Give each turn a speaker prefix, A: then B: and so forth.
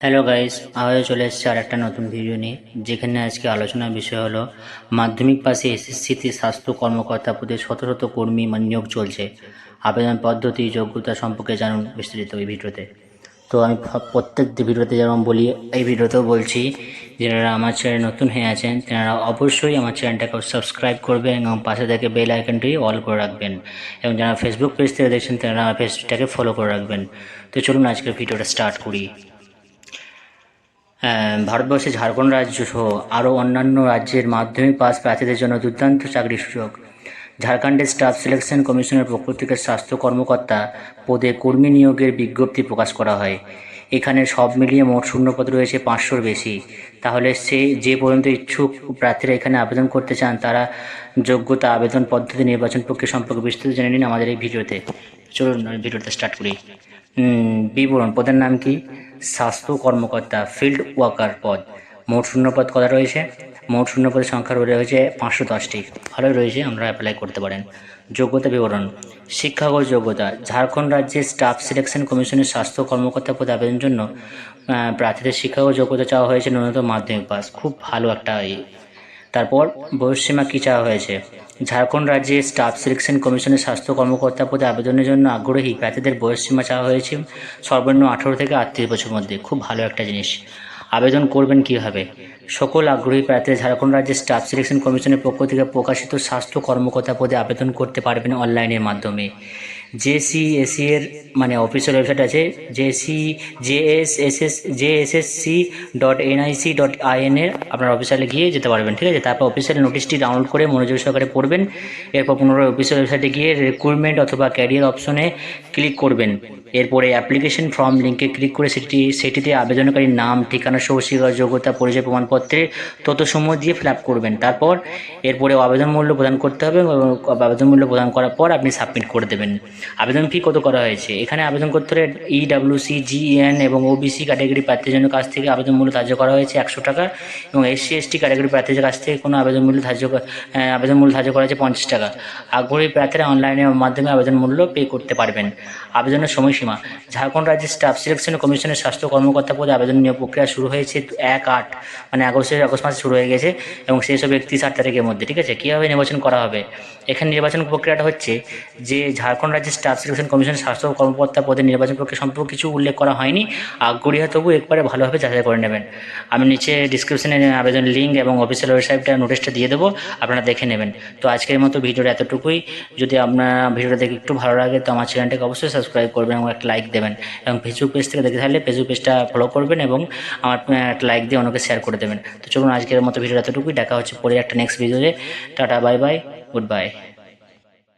A: Hello guys আবারও চলে এসেছে আর একটা নতুন ভিডিও নিয়ে। যেখানে আজকে আলোচনার বিষয় হলো, মাধ্যমিক পাশে এসএসসিতে স্বাস্থ্য কর্মকর্তা পদে শত শত কর্মী নিয়োগ চলছে। আবেদন পদ্ধতি, যোগ্যতা সম্পর্কে জানুন বিস্তারিত এই ভিডিওতে তো। আমি প্রত্যেক ভিডিওতে যেমন বলি, এই ভিডিওতেও বলছি, যারা আমার চ্যানেল নতুন হয়ে আছেন তেনারা অবশ্যই আমার চ্যানেলটাকে সাবস্ক্রাইব করবেন এবং পাশে থেকে বেল আইকনটি অল করে রাখবেন। এবং যারা ফেসবুক পেজ থেকে দেখছেন তেনারা আমার পেজটাকে ফলো করে রাখবেন। তো চলুন আজকের ভিডিওটা স্টার্ট করি। ভারতবর্ষে ঝাড়খণ্ড রাজ্য সহ আরও অন্যান্য রাজ্যের মাধ্যমিক পাস প্রার্থীদের জন্য দুর্দান্ত চাকরির সুযোগ। ঝাড়খণ্ডের স্টাফ সিলেকশন কমিশনের পক্ষ থেকে স্বাস্থ্য কর্মকর্তা পদে কর্মী নিয়োগের বিজ্ঞপ্তি প্রকাশ করা হয়। এখানে সব মিলিয়ে মোট শূন্যপদ রয়েছে, পাঁচশোর বেশি। তাহলে সে যে পর্যন্ত ইচ্ছুক প্রার্থীরা এখানে আবেদন করতে চান, তারা যোগ্যতা আবেদন পদ্ধতি নির্বাচন প্রক্রিয়া সম্পর্কে বিস্তারিত জেনে নিন আমাদের এই ভিডিওতে। চলুন ভিডিওটা স্টার্ট করি। বিবরণ, পদের নাম কি? স্বাস্থ্য কর্মকর্তা ফিল্ড ওয়ার্কার পদ। মোট শূন্যপদ কথা রয়েছে? মোট শূন্যপদের সংখ্যা রয়েছে পাঁচশো দশটি। ভালোই রয়েছে, আমরা অ্যাপ্লাই করতে পারেন। যোগ্যতা বিবরণ। শিক্ষাগত যোগ্যতা। ঝাড়খণ্ড রাজ্যের স্টাফ সিলেকশন কমিশনের স্বাস্থ্য কর্মকর্তা পদে আবেদনের জন্য প্রার্থীদের শিক্ষাগত যোগ্যতা চাওয়া হয়েছে ন্যূনতম মাধ্যমিক পাস খুব ভালো একটা। তারপর বয়সসীমা কী চাওয়া হয়েছে? ঝাড়খণ্ড রাজ্যে স্টাফ সিলেকশন কমিশনের স্বাস্থ্য কর্মকর্তা পদে আবেদনের জন্য আগ্রহী প্রার্থীদের বয়সসীমা চাওয়া হয়েছে সর্বনিম্ন আঠেরো থেকে আটত্রিশ বছর মধ্যে। খুব ভালো একটা জিনিস। আবেদন করবেন কীভাবে? সকল আগ্রহী প্রার্থীরা ঝাড়খণ্ড রাজ্যের স্টাফ সিলেকশন কমিশনের পক্ষ থেকে প্রকাশিত স্বাস্থ্য কর্মকর্তা পদে আবেদন করতে পারবেন অনলাইনের মাধ্যমে। জেসিএসি এর মানে অফিসিয়াল ওয়েবসাইট আছে JC JS S S JSSC dot NIC dot IN এর আপনার অফিসিয়ালে গিয়ে যেতে পারবেন, ঠিক আছে? তারপর অফিসিয়াল নোটিশটি ডাউনলোড করে মনোযোগ সহকারে পড়বেন, এরপর পুনরায় অফিসিয়াল ওয়েবসাইটে গিয়ে রিক্রুটমেন্ট অথবা ক্যারিয়ার অপশনে ক্লিক করবেন। এরপরে অ্যাপ্লিকেশন ফর্ম লিঙ্কে ক্লিক করে সেটি, সেটিতে আবেদনকারীর নাম, ঠিকানা সহ যোগ্যতা, পরিচয় প্রমাণপত্রের তথ্যসমূহ দিয়ে ফিল আপ করবেন। তারপর এরপরে আবেদন মূল্য প্রদান করতে হবে এবং আবেদন মূল্য প্রদান করার পর আপনি সাবমিট করে দেবেন। আবেদন ফি কত করা হয়েছে? এখানে আবেদন করতে হলে E ইডাব্লিউসি জিএন এবং ওবিসি ক্যাটাগরি প্রার্থীর জন্য কাছ থেকে আবেদন মূল্য ধার্য করা হয়েছে একশো টাকা এবং এসসি এসটি ক্যাটাগরি প্রার্থীদের কাছ থেকে কোনো আবেদন মূল্য ধার্য আবেদন মূল্য ধার্য করা হয়েছে পঞ্চাশ টাকা। আগ্রহী প্রার্থীরা অনলাইনের মাধ্যমে আবেদন মূল্য পে করতে পারবেন। আবেদনের সময়সীমা। ঝাড়খণ্ড রাজ্যের স্টাফ সিলেকশন কমিশনের স্বাস্থ্য কর্মকর্তা পদে আবেদন নিয়োগ প্রক্রিয়া শুরু হয়েছে এক আট মানে আগস্টের আগস্ট মাসে শুরু হয়ে গেছে এবং সেই সব একত্রিশ আট তারিখের মধ্যে, ঠিক আছে? কীভাবে নির্বাচন করা হবে? এখানে নির্বাচন প্রক্রিয়াটা হচ্ছে যে ঝাড়খণ্ড রাজ্যের স্টাফ সিলেকশন কমিশনের স্বাস্থ্য কর্মকর্তা পদে নির্বাচন প্রক্রিয়া সম্পর্কে কিছু উল্লেখ করা হয়নি। আগ্রহী হয় তবু একবারে ভালোভাবে যাচাই করে নেবেন। আমি নিচে ডিসক্রিপশনে আবেদন লিঙ্ক এবং অফিসিয়াল ওয়েবসাইটটা নোটিশটা দিয়ে দেবো, আপনারা দেখে নেবেন। তো আজকের মতো ভিডিওটা এতটুকুই। যদি আপনার ভিডিওটা দেখে একটু ভালো লাগে, তো আমার চ্যানেলটাকে অবশ্যই সাবস্ক্রাইব করবেন এবং একটা লাইক দেবেন। এবং ফেসবুক পেজ থেকে দেখে থাকলে ফেসবুক পেজটা ফলো করবেন এবং আমার, একটা লাইক দিয়ে অন্যকে শেয়ার করে দেবেন। তো চলুন আজকের মতো ভিডিওটা এতটুকুই। দেখা হচ্ছে পরে একটা নেক্সট ভিডিওতে tata bye bye good bye